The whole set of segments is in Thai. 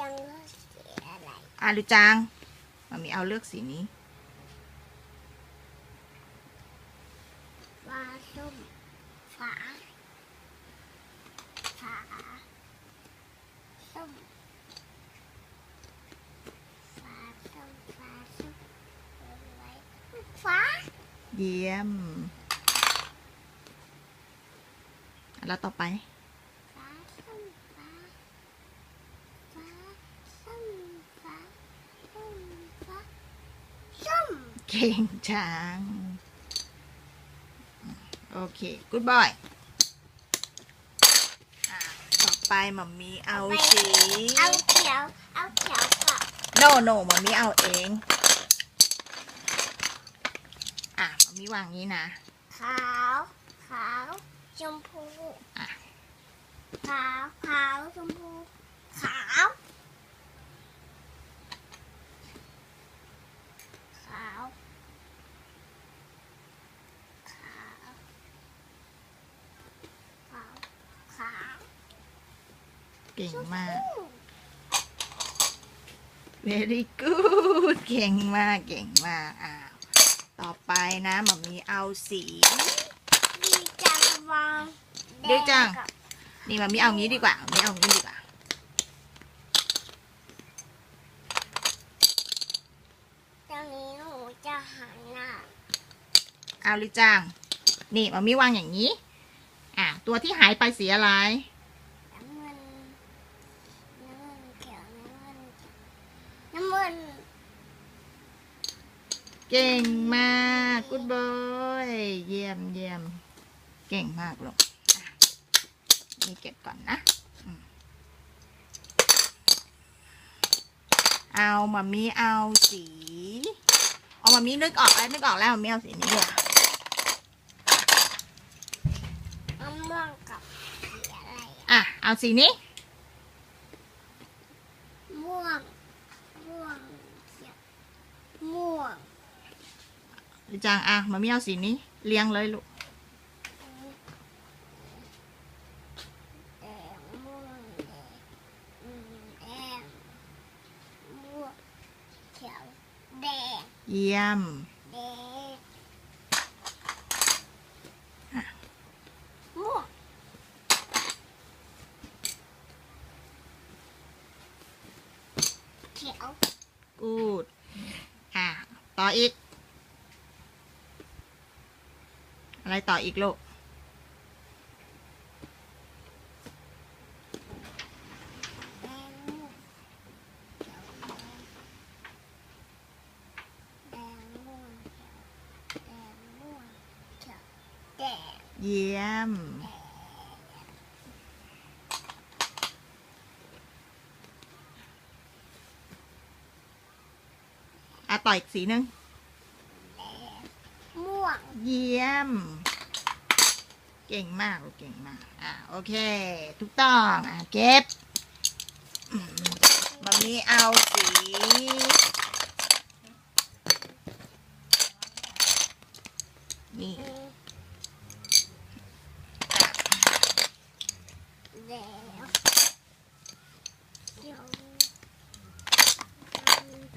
จังเลือกสีอะไรอะหรือจังมามีเอาเลือกสีนี้ฟ้าส้มฟ้าฟ้าส้มฟ้าส้มฟ้าส้มอะไรฟ้าเยี่ยมแล้วต่อไป ฟ้าส้มฟ้าฟ้าส้มฟ้าส้มฟ้าส้ม เก่งจัง โอเคกูดบอยต่อไปมัมมี่เอาสีเอาเขียว เอาเขียวกับโนโนมัมมี่เอาเอง อะมัมมี่วางนี้นะ ขาว ขาว ชมพู อะ ขาว ขาว ชมพู ขาวขาวขาวขาวขาว เก่งมาก very good เก่งมาก เก่งมากอะต่อไปนะมัมมี่เอาสี ดีจังวางดีจังแกับนี่มัมมี่เอางี้ดีกว่ามัมมี่เอางี้ดีกว่า ตอนนี้หนูจะหันหน้าเอาหรือจัง นี่มัมมี่วางอย่างนี้ อะตัวที่หายไปสีอะไร น้ำเงินน้ำเงินเขียวน้ำเงินเขียวน้ำเงิน เก่งมาก good boy เยี่ยมเยี่ยมเก่งมากลูกอะนี่เก็บก่อนนะอืมเอามามีเอาสี เอามามีนึกออกแล้วนึกออกแล้วมามีเอาสีนี้ดีกว่าน้ำม่วงกับสีอะไรอะอะ เอาสีนี้ ม่วง ม่วงเขียวม่วง หรือจังอะมามีเอาสีนี้เรียงเลยลูกแดงม่วงแดงอืมแดงม่วงเขียวแดงเยี่ยมแดงม่วงเขียวกูด อะ ต่ออีก อะไรต่ออีกลูกแดงม่วงเขียวแดงแดงม่วงเขียวแดงม่วงเขียวแดงเยี่ยม อะ ต่ออีกสีหนึ่งม่วง เยี่ยม เก่งมากลูกเก่งมาก อะโอเค ถูกต้อง อะเก็บอืมบัมนี้เอาสีนี่แดงเขียว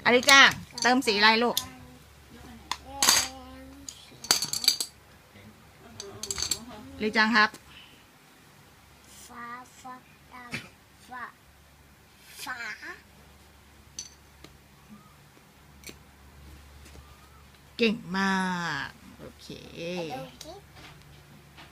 อริจ้าเติมสีอะไรลูก แดงเขียว อริจังครับ ฟ้าฟ้าดำฟ้าฟ้าเก่งมาก โอเคดูคิด